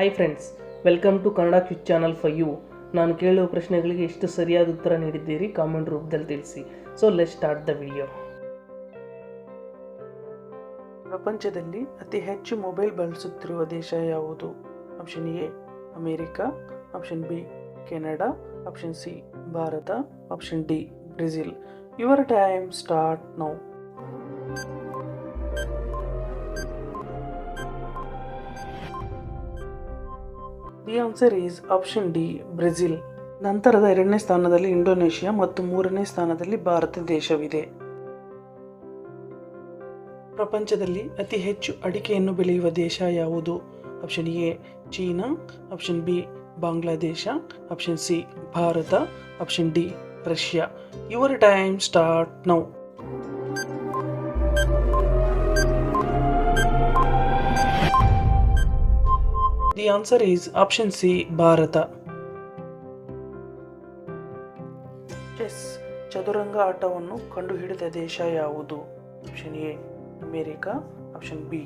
Hi friends welcome to Kannada quiz channel for you ನಾನು ಕೇಳುವ ಪ್ರಶ್ನೆಗಳಿಗೆ ಎಷ್ಟು ಸರಿಯಾದ ಉತ್ತರ ನೀಡಿದ್ದೀರಿ? ಕಾಮೆಂಟ್ ರೂಪದಲ್ಲಿ ತಿಳಿಸಿ. So let start the video ಪ್ರಪಂಚದಲ್ಲಿ ಅತಿ ಹೆಚ್ಚು ಮೊಬೈಲ್ ಬಳಸುತ್ತಿರುವ ದೇಶ ಯಾವುದು? Option A America. Option B Canada. Option C Bharat. Option D Brazil. Your time start now the answer is option D Brazil ನಂತರದ ಎರಡನೇ ಸ್ಥಾನದಲ್ಲಿ ಇಂಡೋನೇಷಿಯಾ ಮತ್ತು ಮೂರನೇ ಸ್ಥಾನದಲ್ಲಿ ಭಾರತ ದೇಶವಿದೆ. ಪ್ರಪಂಚದಲ್ಲಿ ಅತಿ ಹೆಚ್ಚು ಅಡಿಕೆಯನ್ನು ಬೆಳೆಯುವ ದೇಶ ಯಾವುದು? Option A China. Option B Bangladesh. Option C Bharat. Option D Russia. Your time start now the answer is option C Bharat chess ಚದುರಂಗ ಆಟವನ್ನು ಕಂಡುಹಿಡಿದ ದೇಶ ಯಾವುದು option A America option B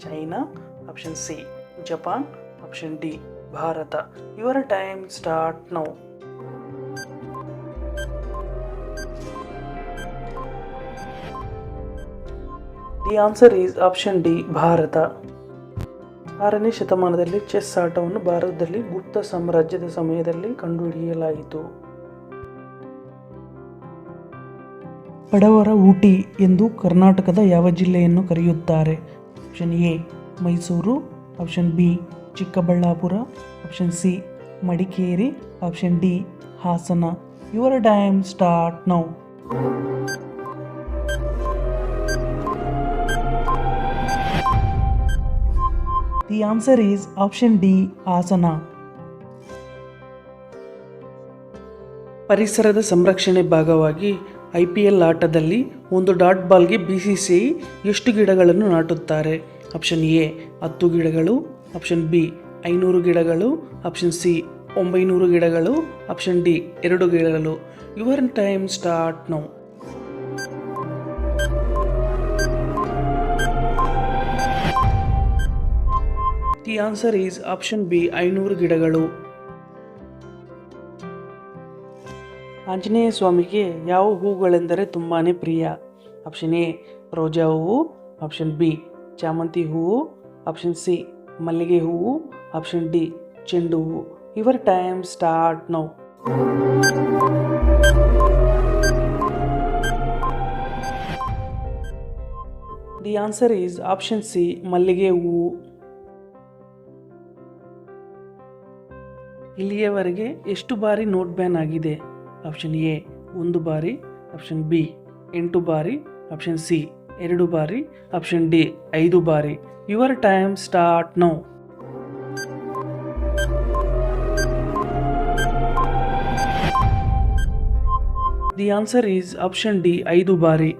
China option C Japan option D Bharat your time start now the answer is option D Bharat ಆರನೇ ಶತಮಾನದಲ್ಲಿ chess ಆಟವನ್ನು ಭಾರತದಲ್ಲಿ ಗುಪ್ತ ಸಾಮ್ರಾಜ್ಯದ ಸಮಯದಲ್ಲಿ ಕಂಡುಹಿಡಿಯಲಾಯಿತು. ಬಡವರ ಊಟಿ ಎಂದು ಕರ್ನಾಟಕದ ಯಾವ ಜಿಲ್ಲೆಯನ್ನು ಕರೆಯುತ್ತಾರೆ? Option A Mysuru option B Chikkaballapur option C Madikeri option D Hassan. Your time start now the answer is option D asana. ಪರಿಸರದ ಸಂರಕ್ಷಣೆ ಭಾಗವಾಗಿ ಐ ಪಿ ಎಲ್ ಆಟದಲ್ಲಿ ಒಂದು ಡಾಟ್ ಬಾಲ್ಗೆ ಬಿ ಸಿ ಸಿ ಐ ಎಷ್ಟು ಗಿಡಗಳನ್ನು ನಾಟುತ್ತಾರೆ? ಆಪ್ಷನ್ ಎ ಹತ್ತು ಗಿಡಗಳು. ಆಪ್ಷನ್ ಬಿ ಐನೂರು ಗಿಡಗಳು. ಆಪ್ಷನ್ ಸಿ ಒಂಬೈನೂರು ಗಿಡಗಳು. ಆಪ್ಷನ್ ಡಿ ಎರಡು ಗಿಡಗಳು. Your time start now the answer is option B ಐನೂರು ಗಿಡಗಳು. ಆಂಜನೇಯ ಸ್ವಾಮಿಗೆ ಯಾವ ಹೂವುಗಳೆಂದರೆ ತುಂಬಾ ಪ್ರಿಯ. ಆಪ್ಷನ್ ಎ ರೋಜಾ ಹೂವು. ಆಪ್ಷನ್ ಬಿ ಚಾಮಂತಿ ಹೂವು. ಆಪ್ಷನ್ ಸಿ ಮಲ್ಲಿಗೆ ಹೂವು. ಆಪ್ಷನ್ ಡಿ ಚೆಂಡು ಹೂವು. Your time start now the answer is option C ಮಲ್ಲಿಗೆ ಹೂವು. ಇಲ್ಲಿಯವರೆಗೆ ಎಷ್ಟು ಬಾರಿ ನೋಟ್ ಬ್ಯಾನ್ ಆಗಿದೆ? ಆಪ್ಷನ್ ಎ, ಒಂದು ಬಾರಿ. ಆಪ್ಷನ್ ಬಿ, ಎಂಟು ಬಾರಿ. ಆಪ್ಷನ್ ಸಿ, ಎರಡು ಬಾರಿ. ಆಪ್ಷನ್ ಡಿ, ಐದು ಬಾರಿ. Your time start now. The answer is option D, ಐದು ಬಾರಿ.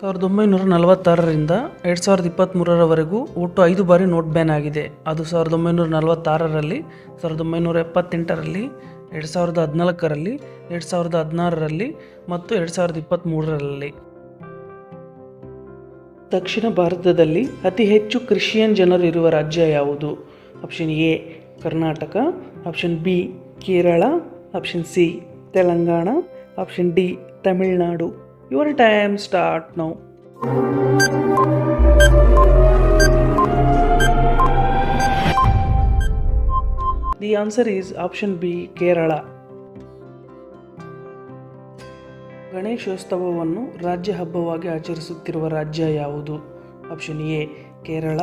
ಸಾವಿರದ ಒಂಬೈನೂರ ನಲವತ್ತಾರರಿಂದ ಎರಡು ಸಾವಿರದ ಇಪ್ಪತ್ತ್ಮೂರರವರೆಗೂ ಒಟ್ಟು ಐದು ಬಾರಿ ನೋಟ್ ಬ್ಯಾನ್ ಆಗಿದೆ. ಅದು ಸಾವಿರದ ಒಂಬೈನೂರ ನಲವತ್ತಾರರಲ್ಲಿ, ಸಾವಿರದ ಒಂಬೈನೂರ ಎಪ್ಪತ್ತೆಂಟರಲ್ಲಿ, ಎರಡು ಸಾವಿರದ ಹದಿನಾಲ್ಕರಲ್ಲಿ, ಎರಡು ಸಾವಿರದ ಹದಿನಾರರಲ್ಲಿ ಮತ್ತು ಎರಡು ಸಾವಿರದ ಇಪ್ಪತ್ತ್ಮೂರರಲ್ಲಿ ದಕ್ಷಿಣ ಭಾರತದಲ್ಲಿ ಅತಿ ಹೆಚ್ಚು ಕ್ರಿಶ್ಚಿಯನ್ ಜನರು ಇರುವ ರಾಜ್ಯ ಯಾವುದು? Option A, Karnataka, option B, Kerala, option C, Telangana, option D, Tamil Nadu. Your time start now the answer is option B Kerala ಗಣೇಶೋತ್ಸವವನ್ನು ರಾಜ್ಯ ಹಬ್ಬವಾಗಿ ಆಚರಿಸುತ್ತಿರುವ ರಾಜ್ಯ ಯಾವುದು? Option A Kerala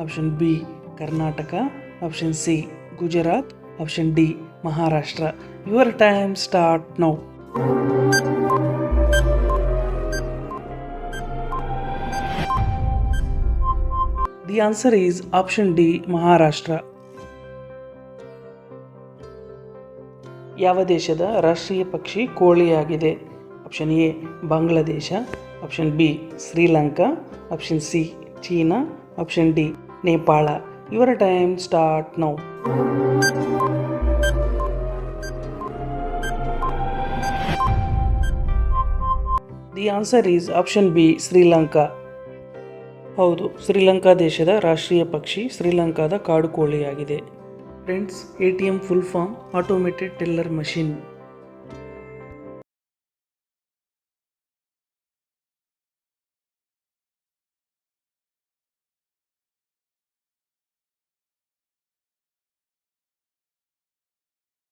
option B Karnataka option C Gujarat option D Maharashtra your time start now the answer is option D Maharashtra ಯಾವ ದೇಶದ ರಾಷ್ಟ್ರೀಯ ಪಕ್ಷಿ ಕೋಳಿಯಾಗಿದೆ? Option A Bangladesh option B Sri Lanka option C China option D Nepal your time start now the answer is option B Sri Lanka ಹೌದು, ಶ್ರೀಲಂಕಾ ದೇಶದ ರಾಷ್ಟ್ರೀಯ ಪಕ್ಷಿ ಶ್ರೀಲಂಕಾದ ಕಾಡು ಕೋಳಿಯಾಗಿದೆ friends, A T M full form, automated teller machine.